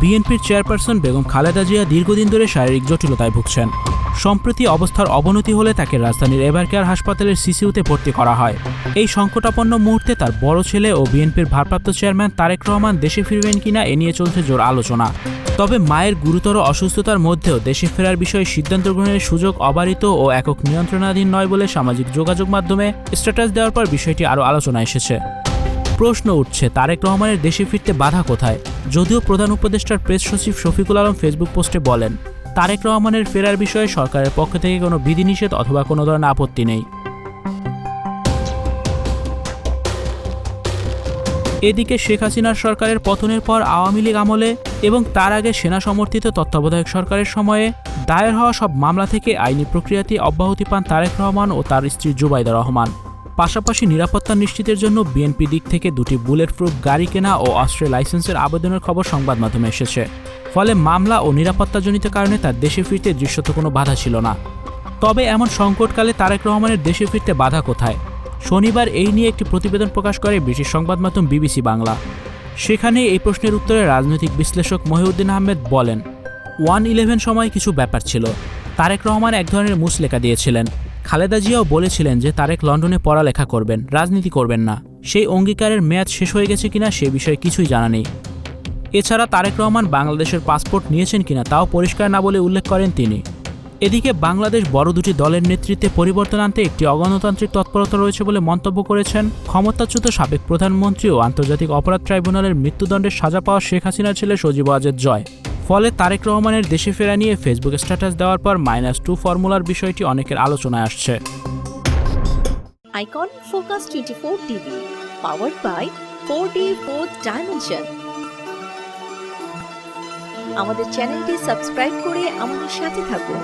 বিএনপির চেয়ারপারসন বেগম খালেদা জিয়া দীর্ঘদিন ধরে শারীরিক জটিলতায় ভুগছেন। সম্প্রতি অবস্থার অবনতি হলে তাকে রাজধানীর এভারকেয়ার হাসপাতালের সিসিউতে ভর্তি করা হয়। এই সংকটাপন্ন মুহূর্তে তার বড় ছেলে ও বিএনপির ভারপ্রাপ্ত চেয়ারম্যান তারেক রহমান দেশে ফিরবেন কিনা এ নিয়ে চলছে জোর আলোচনা। তবে মায়ের গুরুতর অসুস্থতার মধ্যেও দেশে ফেরার বিষয়ে সিদ্ধান্ত গ্রহণের সুযোগ অবারিত ও একক নিয়ন্ত্রণাধীন নয় বলে সামাজিক যোগাযোগ মাধ্যমে স্ট্যাটাস দেওয়ার পর বিষয়টি আরও আলোচনা এসেছে। প্রশ্ন উঠছে, তারেক রহমানের দেশে ফিরতে বাধা কোথায়? যদিও প্রধান উপদেষ্টার প্রেস সচিব শফিকুল আলম ফেসবুক পোস্টে বলেন, তারেক রহমানের ফেরার বিষয়ে সরকারের পক্ষ থেকে কোনো বিধিনিষেধ অথবা কোনো ধরনের আপত্তি নেই। এদিকে শেখ হাসিনার সরকারের পতনের পর আওয়ামী লীগ আমলে এবং তার আগে সেনা সমর্থিত তত্ত্বাবধায়ক সরকারের সময়ে দায়ের হওয়া সব মামলা থেকে আইনি প্রক্রিয়াতে অব্যাহতি পান তারেক রহমান ও তার স্ত্রী জুবাইদা রহমান। পাশাপাশি নিরাপত্তা নিশ্চিতের জন্য বিএনপি দিক থেকে দুটি বুলেট প্রুফ গাড়ি কেনা ও অস্ত্রের লাইসেন্সের আবেদনের খবর সংবাদ মাধ্যমে এসেছে। ফলে মামলা ও নিরাপত্তাজনিত কারণে তার দেশে ফিরতে দৃশ্যত কোনো বাধা ছিল না। তবে এমন সংকটকালে তারেক রহমানের দেশে ফিরতে বাধা কোথায়? শনিবার এই নিয়ে একটি প্রতিবেদন প্রকাশ করে ব্রিটিশ সংবাদ মাধ্যম বিবিসি বাংলা। সেখানে এই প্রশ্নের উত্তরে রাজনৈতিক বিশ্লেষক মহিউদ্দিন আহমেদ বলেন, ওয়ান ইলেভেন সময় কিছু ব্যাপার ছিল। তারেক রহমান এক ধরনের মুসলেখা দিয়েছিলেন। খালেদা জিয়াও বলেছিলেন যে তারেক লন্ডনে পড়ালেখা করবেন, রাজনীতি করবেন না। সেই অঙ্গীকারের মেয়াদ শেষ হয়ে গেছে কিনা সে বিষয়ে কিছুই জানা নেই। এছাড়া তারেক রহমান বাংলাদেশের পাসপোর্ট নিয়েছেন কিনা তাও পরিষ্কার না বলে উল্লেখ করেন তিনি। এদিকে বাংলাদেশ বড় দুটি দলের নেতৃত্বে পরিবর্তন আনতে একটি অগণতান্ত্রিক তৎপরতা রয়েছে বলে মন্তব্য করেছেন ক্ষমতাচ্যুত সাবেক প্রধানমন্ত্রী ও আন্তর্জাতিক অপরাধ ট্রাইব্যুনালের মৃত্যুদণ্ডের সাজা পাওয়া শেখ হাসিনার ছেলে সজীব ওয়াজেদ জয়। ফলে তারেক রহমানের দেশে ফেরা নিয়ে ফেসবুক স্ট্যাটাস দেওয়ার পর মাইনাস টু ফর্মুলার বিষয়টি অনেকের আলোচনায় আসছে। Icon focus twenty four TV power by four D four dimension আমাদের চ্যানেলটি সাবস্ক্রাইব করে আমাদের সাথে থাকুন।